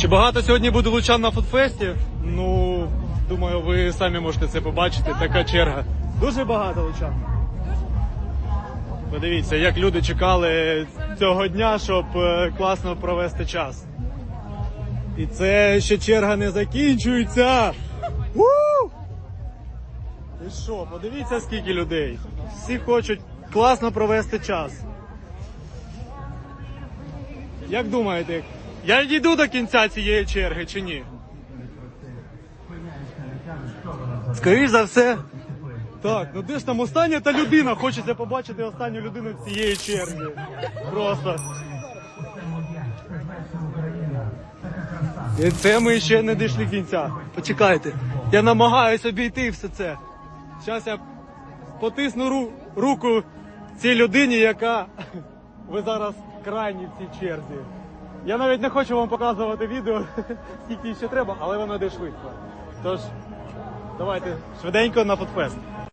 Чи багато сьогодні буде лучан на фудфесті? Ну, думаю, ви самі можете це побачити. Така черга. Дуже багато лучан. Подивіться, як люди чекали цього дня, щоб е, класно провести час. І це ще черга не закінчується. У! І що, подивіться, скільки людей. Всі хочуть класно провести час. Як думаєте, я дійду до кінця цієї черги чи ні? Скоріш за все. Так, ну де ж там остання та людина? Хочеться побачити останню людину цієї черги. Просто. І це ми ще не дійшли кінця. Почекайте. Я намагаюся обійти все це. Зараз я потисну ру- руку цій людині, яка ви зараз крайні в цій черзі. Я навіть не хочу вам показувати відео, скільки ще треба, але воно йде швидко. Тож, давайте швиденько на фудфест.